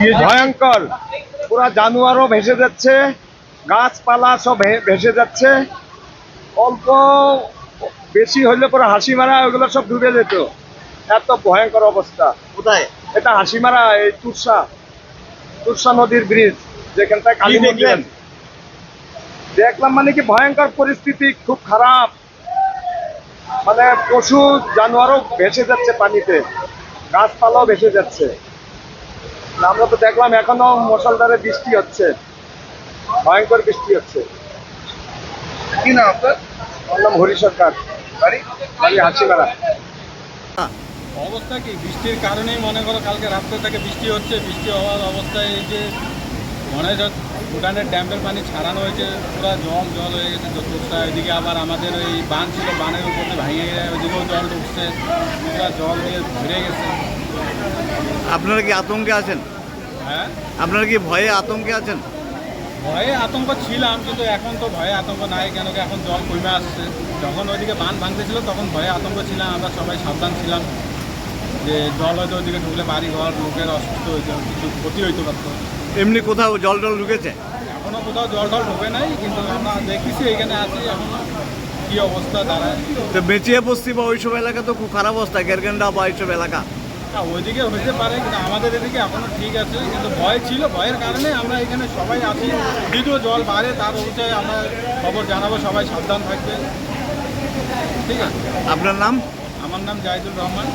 ভয়ঙ্কর। পুরা জানোয়ারও ভেসে যাচ্ছে গাছপালা সব ভেসে যাচ্ছে। অল্প বেশি হইলে পরে হাসি মারা ওগুলো সব ডুবে যেত। এত ভয়ঙ্কর অবস্থা। কোথায়? এটা হাসি মারা এই তুরসা। তুরসা নদীর ব্রিজ যেখানটায় কালী দেখলেন? দেখলাম মানে কি ভয়ঙ্কর পরিস্থিতি খুব খারাপ। মানে পশু জানোয়ারও ভেসে যাচ্ছে পানিতে। গাছপালাও ভেসে যাচ্ছে। আমরা তো দেখলাম এখনও মশালদারে বৃষ্টি হচ্ছে। ভয়ঙ্কর বৃষ্টি হচ্ছে। কি নাম আপনার? আমার নাম হরি সরকার। বাড়ি? বাড়ি হাসিমারা অবস্থা কি? বৃষ্টির কারণেই মনে করো কালকে রাত্রে থেকে বৃষ্টি হচ্ছে। বৃষ্টি হওয়ার অবস্থায় এই যে মনে হয় ভুটানের ড্যামের পানি ছাড়ানো হয়েছে পুরো জল জল হয়ে গেছে চতুর্থা। এদিকে আবার আমাদের ওই বান ছিল বানের উপর দিয়ে ভেঙে গেছে ওইদিকেও জল ঢুকছে পুরো জল দিয়ে ভরে গেছে। আপনারা কি আতঙ্কে আছেন? হ্যাঁ? আপনারা কি ভয়ে আতঙ্কে আছেন? ভয়ে আতঙ্ক ছিলাম কিন্তু এখন তো ভয়ে আতঙ্ক নাই কেন কি এখন জল কমে আসছে। যখন ওইদিকে বান ভাঙতেছিল তখন ভয়ে আতঙ্ক ছিলাম আমরা সবাই সাবধান ছিলাম যে জল হয়তো ওইদিকে ঢুকলে বাড়ি ঘর লোকের অসুস্থ হইতো কিছু ক্ষতি হইতে পারতো এমনি কোথাও জল টল ঢুকেছে? এখনও কোথাও জল টল ঢোকে নাই কিন্তু আমরা দেখতেছি এখানে আছি এখন কি অবস্থা দাঁড়ায়। তো বেঁচিয়ে বস্তি বা ওইসব এলাকা তো খুব খারাপ অবস্থা গেরগেন্ডা বা এইসব এলাকা। হ্যাঁ ওইদিকে হতে পারে কিন্তু আমাদের এদিকে এখনও ঠিক আছে। কিন্তু ভয় ছিল ভয়ের কারণে আমরা এখানে সবাই আছি। যদিও জল বাড়ে তার অনুযায়ী আমরা খবর জানাব সবাই সাবধান থাকবে। ঠিক আছে? আপনার নাম? আমার নাম জাহিদুর রহমান।